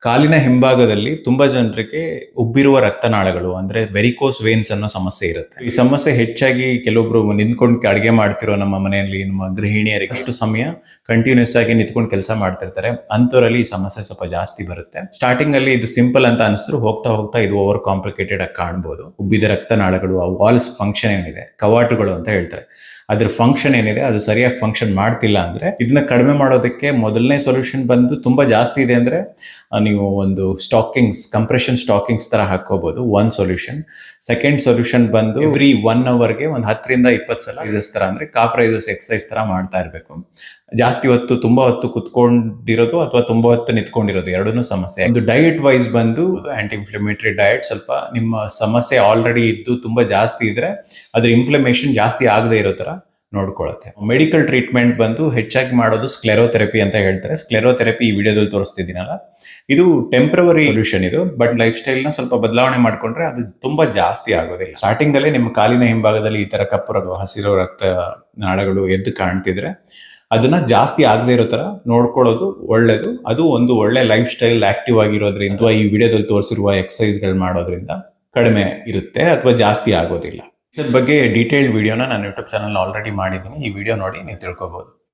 ಕಾಲಿನ ಹಿಂಭಾಗದಲ್ಲಿ ತುಂಬಾ ಜನರಿಗೆ ಉಬ್ಬಿರುವ ರಕ್ತನಾಳಗಳು, ಅಂದ್ರೆ ವೆರಿಕೋಸ್ ವೇನ್ಸ್ ಅನ್ನೋ ಸಮಸ್ಯೆ ಇರುತ್ತೆ. ಈ ಸಮಸ್ಯೆ ಹೆಚ್ಚಾಗಿ ಕೆಲವೊಬ್ರು ನಿಂತ್ಕೊಂಡು ಅಡುಗೆ ಮಾಡ್ತಿರೋ ನಮ್ಮ ಮನೆಯಲ್ಲಿ ನಮ್ಮ ಗೃಹಿಣಿಯರಿಗೆ ಅಷ್ಟು ಸಮಯ ಕಂಟಿನ್ಯೂಸ್ ಆಗಿ ನಿಂತ್ಕೊಂಡು ಕೆಲಸ ಮಾಡ್ತಿರ್ತಾರೆ. ಅಂತವರಲ್ಲಿ ಈ ಸಮಸ್ಯೆ ಸ್ವಲ್ಪ ಜಾಸ್ತಿ ಬರುತ್ತೆ. ಸ್ಟಾರ್ಟಿಂಗ್ ಅಲ್ಲಿ ಇದು ಸಿಂಪಲ್ ಅಂತ ಅನಿಸಿದ್ರು ಹೋಗ್ತಾ ಹೋಗ್ತಾ ಇದು ಓವರ್ ಕಾಂಪ್ಲಿಕೇಟೆಡ್ ಆಗಿ ಕಾಣ್ಬೋದು. ಉಬ್ಬಿದ ರಕ್ತನಾಳಗಳು, ಆ ವಾಲ್ಸ್ ಫಂಕ್ಷನ್ ಏನಿದೆ, ಕವಾಟುಗಳು ಅಂತ ಹೇಳ್ತಾರೆ. ಅದ್ರ ಫಂಕ್ಷನ್ ಏನಿದೆ, ಅದು ಸರಿಯಾಗಿ ಫಂಕ್ಷನ್ ಮಾಡ್ತಿಲ್ಲ ಅಂದ್ರೆ ಇದನ್ನ ಕಡಿಮೆ ಮಾಡೋದಕ್ಕೆ ಮೊದಲನೇ ಸೊಲ್ಯೂಷನ್ ಬಂದು ತುಂಬಾ ಜಾಸ್ತಿ ಇದೆ ಅಂದ್ರೆ ನೀವು ಒಂದು ಸ್ಟಾಕಿಂಗ್ಸ್ ಕಂಪ್ರೆಷನ್ ಸ್ಟಾಕಿಂಗ್ಸ್ ತರ ಹಾಕೋಬಹುದು ಒನ್ ಸೊಲ್ಯೂಷನ್ ಸೆಕೆಂಡ್ ಸೊಲ್ಯೂಷನ್ ಬಂದು ಎವ್ರಿ ಒನ್ ಅವರ್ಗೆ ಒಂದು ಹತ್ತರಿಂದ ಇಪ್ಪತ್ತು ಸಲ ಎಕ್ಸಸ್ ತರ ಅಂದ್ರೆ ಕಾ ಪ್ರೈಸಸ್ ಎಕ್ಸಸೈಸ್ ತರ ಮಾಡ್ತಾ ಇರಬೇಕು. ಜಾಸ್ತಿ ಹೊತ್ತು, ತುಂಬಾ ಹೊತ್ತು ಕುತ್ಕೊಂಡಿರೋದು ಅಥವಾ ತುಂಬಾ ಹೊತ್ತು ನಿಂತ್ಕೊಂಡಿರೋದು ಎರಡೂ ಸಮಸ್ಯೆ. ಒಂದು ಡಯಟ್ ವೈಸ್ ಬಂದು ಆಂಟಿ ಇನ್ಫ್ಲಮೇಟರಿ ಡಯಟ್ ಸ್ವಲ್ಪ ನಿಮ್ಮ ಸಮಸ್ಯೆ ಆಲ್ರೆಡಿ ಇದ್ದು ತುಂಬಾ ಜಾಸ್ತಿ ಇದ್ರೆ ಅದ್ರ ಇನ್ಫ್ಲಮೇಷನ್ ಜಾಸ್ತಿ ಆಗದೆ ಇರೋ ತರ ನೋಡ್ಕೊಳ್ಳುತ್ತೆ ಮೆಡಿಕಲ್ ಟ್ರೀಟ್ಮೆಂಟ್ ಬಂದು ಹೆಚ್ಚಾಗಿ ಮಾಡೋದು ಸ್ಕ್ಲೆರೋಥೆರಪಿ ಅಂತ ಹೇಳ್ತಾರೆ. ಸ್ಕ್ಲೆರೋಥೆರಪಿ ಈ ವಿಡಿಯೋದಲ್ಲಿ ತೋರಿಸ್ತಿದ್ದೀನಲ್ಲ? ಇದು ಟೆಂಪ್ರವರಿ ಸೊಲ್ಯೂಷನ್ ಇದು ಬಟ್ ಲೈಫ್ ಸ್ಟೈಲ್ನ ಸ್ವಲ್ಪ ಬದಲಾವಣೆ ಮಾಡಿಕೊಂಡ್ರೆ ಅದು ತುಂಬಾ ಜಾಸ್ತಿ ಆಗೋದಿಲ್ಲ. ಸ್ಟಾರ್ಟಿಂಗ್ ಅಲ್ಲೇ ನಿಮ್ಮ ಕಾಲಿನ ಹಿಂಭಾಗದಲ್ಲಿ ಈ ತರ ಕಪ್ಪು ಹಸಿರು ರಕ್ತ ನಾಳಗಳು ಎದ್ದು ಕಾಣ್ತಿದ್ರೆ ಅದನ್ನ ಜಾಸ್ತಿ ಆಗದೆ ಇರೋ ತರ ನೋಡ್ಕೊಳ್ಳೋದು ಒಳ್ಳೇದು. ಅದು ಒಂದು ಒಳ್ಳೆ ಲೈಫ್ ಸ್ಟೈಲ್ ಆಕ್ಟಿವ್ ಆಗಿರೋದ್ರಿಂದ ಈ ವಿಡಿಯೋದಲ್ಲಿ ತೋರಿಸಿರುವ ಎಕ್ಸಸೈಸ್ಗಳು ಮಾಡೋದ್ರಿಂದ ಕಡಿಮೆ ಇರುತ್ತೆ ಅಥವಾ ಜಾಸ್ತಿ ಆಗೋದಿಲ್ಲ. ಇದ್ರ ಬಗ್ಗೆ ಡೀಟೇಲ್ಡ್ ವಿಡಿಯೋನ ನಾನು ಯೂಟ್ಯೂಬ್ ಚಾನಲ್ ಆಲ್ರೆಡಿ ಮಾಡಿದ್ದೀನಿ. ಈ ವಿಡಿಯೋ ನೋಡಿ ನೀವು ತಿಳ್ಕೊಬಹುದು